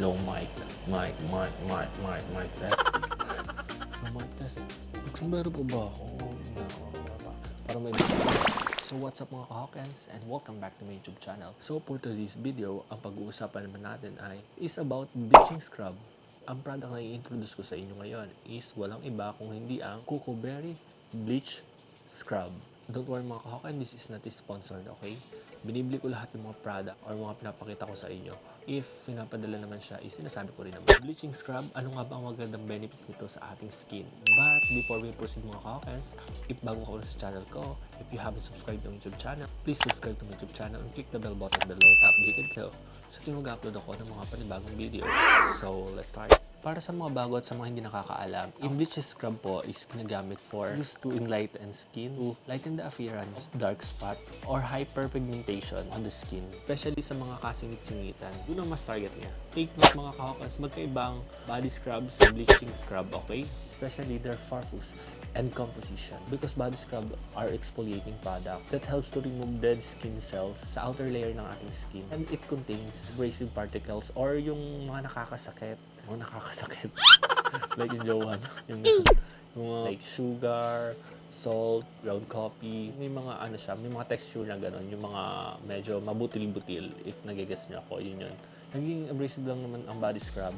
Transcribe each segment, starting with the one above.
No mic. Mic, mic, mic, mic, mic test. No mic test. Nagsumbrero po ba ako? No. Para may... So what's up mga kahawkins and welcome back to my YouTube channel. So for today's video, ang pag-uusapan naman natin ay is about bleaching scrub. Ang product na i-introduce ko sa inyo ngayon is walang iba kung hindi ang Coco Berry Bleach Scrub. Don't worry mga kahawkins, this is not sponsored, okay? Binibili ko lahat ng mga product or mga pinapakita ko sa inyo. If pinapadala naman siya, is sinasabi ko rin naman. Bleaching scrub, ano nga ba ang magandang benefits nito sa ating skin? But before we proceed mga kahawkens, if bago ka sa channel ko, if you haven't subscribed to YouTube channel, please subscribe to my YouTube channel and click the bell button below. Updated ka sa tuwing mag-upload ako ng mga panibagong video. So, let's start. Para sa mga bago at sa mga hindi nakakaalam, yung bleach scrub po is ginagamit for used to enlighten skin, to lighten the appearance, dark spot, or hyperpigmentation on the skin. Especially sa mga kasingit-singitan. Yun ang mas target niya. Take note mga kahokas, magkaiba ang body scrub sa bleaching scrub, okay? Especially their purpose and composition. Because body scrub are exfoliating product that helps to remove dead skin cells sa outer layer ng ating skin. And it contains abrasive particles or yung mga nakakasakit. Mga nakakasakit. like yung Johan. Yung, yung mga like sugar, salt, ground coffee. May mga ano siya, may mga texture na gano'n. Yung mga medyo mabutil-butil if nagigets niyo ako. Yun yun. Naging abrasive lang naman ang body scrub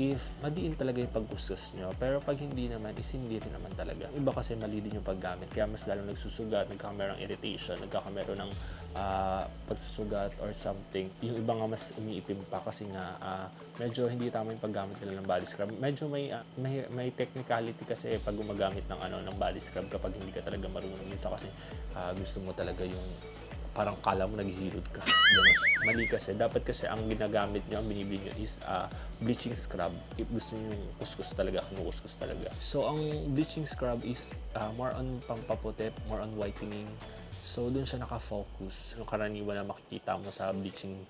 if madiin talaga yung pagkuskus nyo. Pero pag hindi naman, is hindi rin naman talaga. Iba kasi mali din yung paggamit. Kaya mas lalong nagsusugat, nagkakameron ng irritation, nagkakameron ng ah, pagsusugat or something. Yung iba nga mas umiipim pa kasi nga ah, medyo hindi tama yung paggamit nila ng body scrub. Medyo may, ah, may, may technicality kasi pag gumagamit ng, ano, ng body scrub kapag hindi ka talaga marunong. Minsan kasi ah, gusto mo talaga yung parang kala mo naghihilod ka. Ganun. Mali kasi. Dapat kasi ang ginagamit nyo, ang binibili nyo is uh, bleaching scrub. If gusto nyo yung kuskus talaga, kinukuskus talaga. So, ang bleaching scrub is uh, more on pampaputi, more on whitening. So, dun siya nakafocus. Yung karaniwan na makikita mo sa bleaching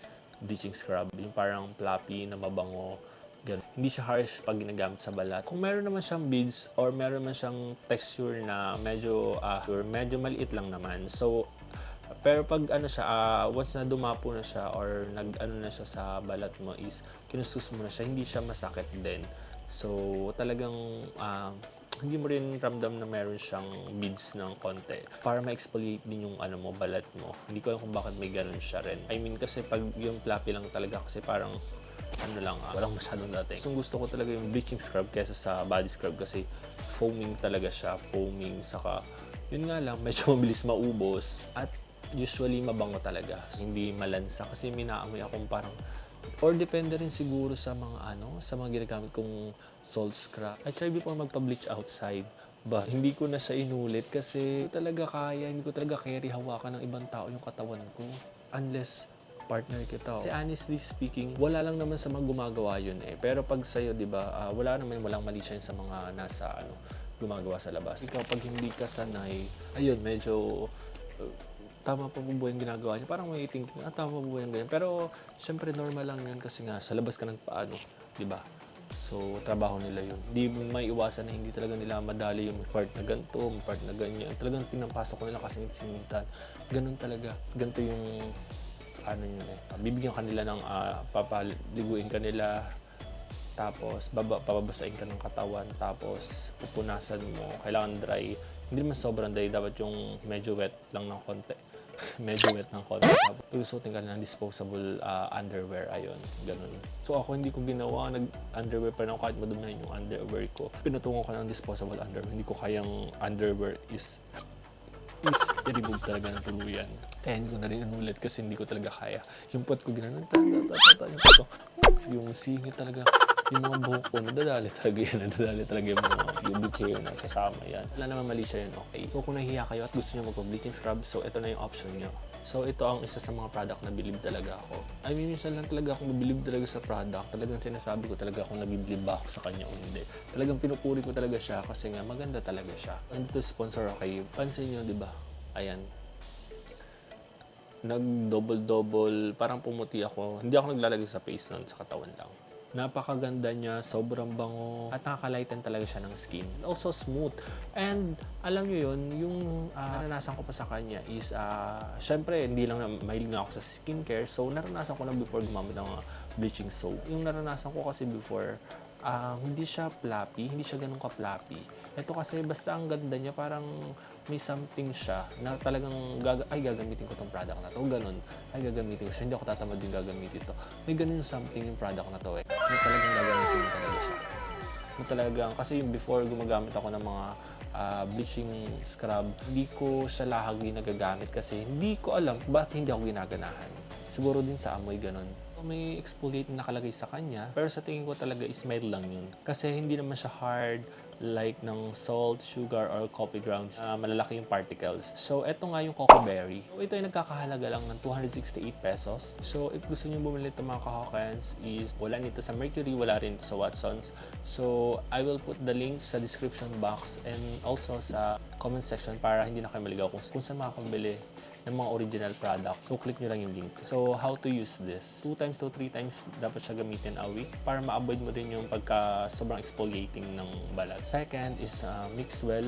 bleaching scrub. Yung parang fluffy na mabango. Ganun. Hindi siya harsh pag ginagamit sa balat. Kung meron naman siyang beads or meron naman siyang texture na medyo, uh, medyo maliit lang naman. So, pero pag ano siya, ah, once na dumapo na siya or nag ano na siya sa balat mo is kinuskus mo na siya, hindi siya masakit din. So talagang ah, hindi mo rin ramdam na meron siyang beads ng konti para ma-exfoliate din yung ano mo, balat mo. Hindi ko alam kung bakit may ganun siya rin. I mean kasi pag yung fluffy lang talaga kasi parang ano lang, ah, walang masyadong dating. So gusto ko talaga yung bleaching scrub kesa sa body scrub kasi foaming talaga siya, foaming, saka yun nga lang, medyo mabilis maubos at usually mabango talaga. Hindi malansa kasi may naamoy akong parang or depende rin siguro sa mga ano, sa mga ginagamit kong salt scrub. I tried before magpa-bleach outside. Ba, hindi ko na siya inulit kasi talaga kaya, hindi ko talaga carry hawakan ng ibang tao yung katawan ko. Unless partner kita. Kasi honestly speaking, wala lang naman sa mga gumagawa yun eh. Pero pag sa'yo, di ba, ah, wala naman, walang mali siya sa mga nasa ano, gumagawa sa labas. Ikaw, pag hindi ka sanay, ayun, medyo uh, tama pa po ba yung ginagawa niya? Parang may thinking, ah, tama pa ba yung ganyan? Pero, syempre, normal lang yun kasi nga, sa labas ka nagpaano, di ba? So, trabaho nila yun. Hindi may iwasan na hindi talaga nila madali yung part na ganito, may part na ganyan. Talagang pinapasok ko nila kasi sinitan. Ganun talaga. Ganito yung, ano yun eh. Bibigyan ka nila ng, uh, papaliguin ka nila, tapos baba, pababasain ka ng katawan, tapos pupunasan mo, kailangan dry. Hindi naman sobrang dry, dapat yung medyo wet lang ng konti. Medyo wet ng konti. Pagsusutin ka ng disposable ah, underwear, ayun, ganun. So ako hindi ko ginawa, nag-underwear pa rin ako kahit madumi na yung underwear ko. Pinutungo ko ng disposable underwear. Hindi ko kayang underwear is is i-remove talaga ng tuluyan. Kaya hindi ko na rin inulit kasi hindi ko talaga kaya. Yung pot ko ginanon, ta, ta, ta, ta, ta, yung pot ko, yung singit talaga, yung mga buhok ko, nadadali talaga yan, nadadali talaga yung mga pubic hair na sasama yan. Wala naman mali siya yun, okay. So kung nahihiya kayo at gusto nyo mag-bleaching scrub, so ito na yung option nyo. So ito ang isa sa mga product na bilib talaga ako. I mean, minsan lang talaga akong bilib talaga sa product. Talagang sinasabi ko talaga kung nabibilib ba ako sa kanya o hindi. Talagang pinupuri ko talaga siya kasi nga maganda talaga siya. Nandito sponsor ako kayo. Pansin nyo, di ba? Ayan. Nag-double-double, parang pumuti ako. Hindi ako naglalagay sa face nun, sa katawan lang. Napakaganda niya, sobrang bango, at nakakalighten talaga siya ng skin. Also smooth. And alam niyo yun, yung ah, naranasan ko pa sa kanya is, uh, syempre, hindi lang na mahilig ako sa skincare. So, naranasan ko na before gumamit ng bleaching soap. Yung naranasan ko kasi before, ah, hindi siya fluffy, hindi siya ganun ka-fluffy. Ito kasi basta ang ganda niya, parang may something siya na talagang gaga ay gagamitin ko tong product na to. Ganon. Ay gagamitin ko siya. Hindi ako tatamad din gagamitin to. May ganun something yung product na to eh. May talagang gagamitin mo talaga siya. May talagang, kasi yung before gumagamit ako ng mga ah, bleaching scrub, hindi ko siya lahagi nagagamit kasi hindi ko alam ba't hindi ako ginaganahan. Siguro din sa amoy ganon. May exfoliate na nakalagay sa kanya, pero sa tingin ko talaga is mild lang yun. Kasi hindi naman siya hard like ng salt, sugar, or coffee grounds. Ah, malalaki yung particles. So, eto nga yung cocoa berry. So, ito ay nagkakahalaga lang ng 268 pesos. So, if gusto niyo bumili ito mga kahokans is wala nito sa Mercury, wala rin ito sa Watsons. So, I will put the link sa description box and also sa comment section para hindi na kayo maligaw kung, kung saan makakabili ng mga original product. So, click nyo lang yung link. So, how to use this? Two times to three times dapat siya gamitin a week para ma-avoid mo din yung pagka sobrang exfoliating ng balat. Second is uh, mix well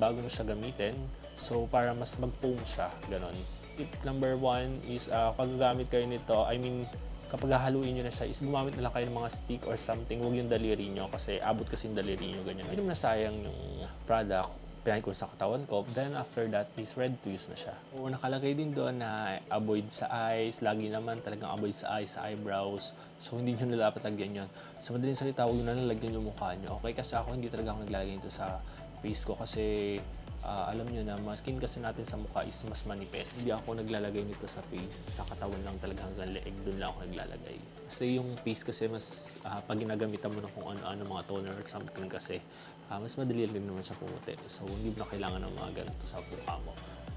bago mo siya gamitin. So, para mas mag-foam siya. Ganon. Tip number one is uh, pag gagamit kayo nito, I mean, kapag hahaluin nyo na siya, is gumamit na lang kayo ng mga stick or something. Huwag yung daliri nyo kasi abot kasi yung daliri nyo ganyan. Hindi mo na sayang yung product pinahin ko sa katawan ko. Then after that is ready to use na siya. O nakalagay din doon na avoid sa eyes. Lagi naman talagang avoid sa eyes, sa eyebrows. So hindi nyo na dapat lagyan yun. Sa madaling salita, huwag nyo na nalagyan yung mukha nyo. Okay? Kasi ako hindi talaga ako naglalagay nito sa face ko kasi ah, alam nyo na, mas skin kasi natin sa mukha is mas manipis. Hindi ako naglalagay nito sa face. Sa katawan lang talaga hanggang leeg, doon lang ako naglalagay. Kasi yung face kasi mas, ah, pag ginagamitan mo ng kung ano-ano mga toner or something kasi, ah, mas madali rin naman siya pumuti. So, hindi mo na kailangan ng mga ganito sa mukha mo.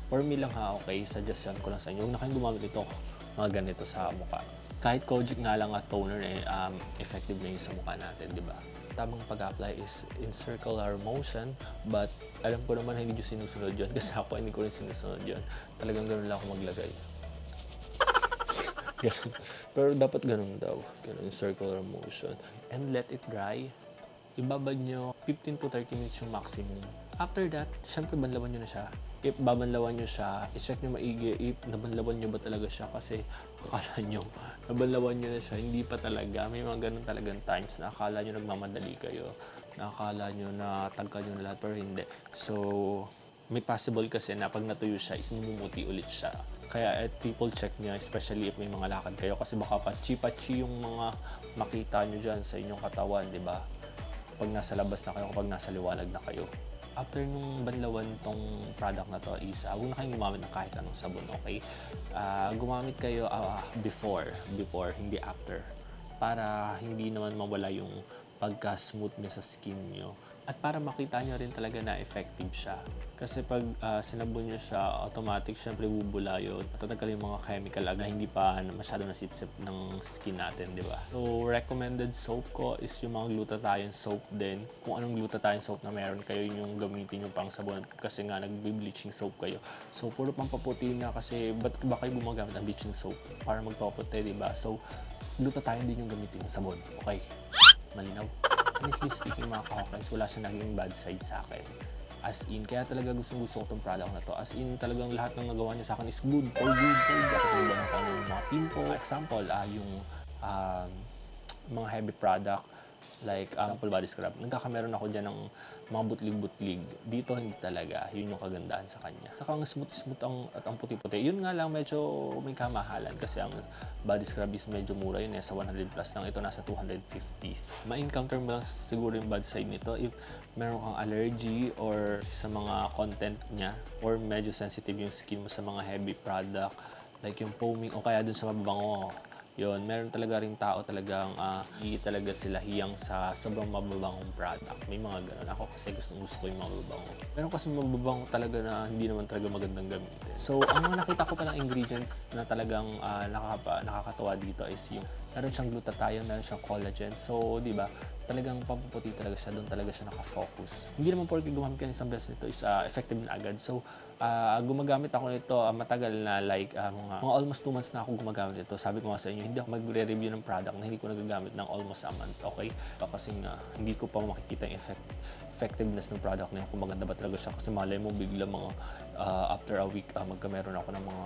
For me lang ha, okay, suggestion ko lang sa inyo. Huwag na kayong gumamit ito mga ganito sa mukha. Kahit Kojic nga lang at toner, eh, um, effective na yun sa mukha natin, di ba? Tamang pag-apply is in circular motion, but alam ko naman hindi nyo sinusunod yun kasi ako hindi ko rin sinusunod yun. Talagang ganun lang ako maglagay. Ganun. Pero dapat ganun daw. Ganun circular motion. And let it dry. Ibabad nyo 15 to 30 minutes yung maximum. After that, syempre banlawan nyo na siya. If babanlawan nyo siya, i-check nyo maigi if nabanlawan nyo ba talaga siya kasi akala nyo, nabanlawan nyo na siya, hindi pa talaga. May mga ganun talagang times na akala nyo nagmamadali kayo, na akala nyo na tagka nyo na lahat, pero hindi. So, may possible kasi na pag natuyo siya, is mamumuti ulit siya. Kaya eh, triple check niya, especially if may mga lakad kayo. Kasi baka pachi-pachi yung mga makita nyo dyan sa inyong katawan, di ba? Pag nasa labas na kayo, kapag nasa liwanag na kayo. After nung banlawan tong product na to is, uh, huwag na kayong gumamit ng kahit anong sabon, okay? Ah, gumamit kayo ah, before, before, hindi after. Para hindi naman mawala yung pagka-smooth niya sa skin nyo. At para makita nyo rin talaga na effective siya. Kasi pag ah, sinabon nyo siya, automatic syempre bubula yun. Tatanggal yung mga chemical aga hindi pa na- masyado nasipsip ng skin natin, di ba? So, recommended soap ko is yung mga glutathione soap din. Kung anong glutathione soap na meron kayo, yun yung gamitin yung pang sabon. Kasi nga, nagbe-bleaching soap kayo. So, puro pang paputi na kasi ba't ba kayo gumagamit ng bleaching soap para magpaputi, di ba? So, glutathione din yung gamitin yung sabon. Okay? Malinaw? Honestly speaking mga kahokens, wala siya naging bad side sa akin. As in, kaya talaga gustong gusto ko itong product na to. As in, talagang lahat ng nagawa niya sa akin is good, all good, all good. Ba ng mga pimple. Example, ah, yung um, mga heavy product like um, sample body scrub. Nagkakameron ako dyan ng mga butlig-butlig. Dito hindi talaga. Yun yung kagandahan sa kanya. Saka ang smooth-smooth ang, at ang puti-puti. Yun nga lang medyo may kamahalan kasi ang body scrub is medyo mura yun eh. Sa 100 plus lang. Ito nasa 250. Ma-encounter mo lang siguro yung bad side nito if meron kang allergy or sa mga content niya or medyo sensitive yung skin mo sa mga heavy product like yung foaming o kaya dun sa mababango yun, meron talaga rin tao talagang ah, hindi talaga sila hiyang sa sobrang mababangong product. May mga ganun. Ako kasi gusto, gusto ko yung mga mababango. Meron kasi mababango talaga na hindi naman talaga magandang gamitin. So, ang mga nakita ko palang ingredients na talagang ah, nakaka, nakakatawa dito is yung meron siyang glutathione, meron siyang collagen. So, di ba, talagang pampaputi talaga siya, doon talaga siya nakafocus. Hindi naman porke gumamit ka ng isang beses nito is ah, effective na agad. So, ah, gumagamit ako nito ah, matagal na like ah, mga, mga almost 2 months na ako gumagamit nito. Sabi ko nga sa inyo, hindi ako magre-review ng product na hindi ko nagagamit ng almost a month, okay? Kasi nga, hindi ko pa makikita yung effect, effectiveness ng product na yun, kung maganda ba talaga siya. Kasi malay mo, bigla mga ah, after a week, ah, magkameron ako ng mga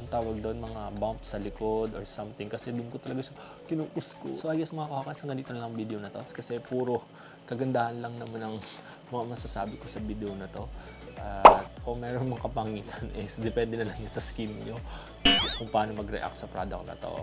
ang tawag doon, mga bumps sa likod or something. Kasi doon ko talaga siya kinupus ko. So I guess mga kahokens, hanggang dito na lang ang video na to. Kasi puro kagandahan lang naman ang mga masasabi ko sa video na to. At kung meron mga kapangitan is depende na lang yun sa skin nyo kung paano mag-react sa product na to.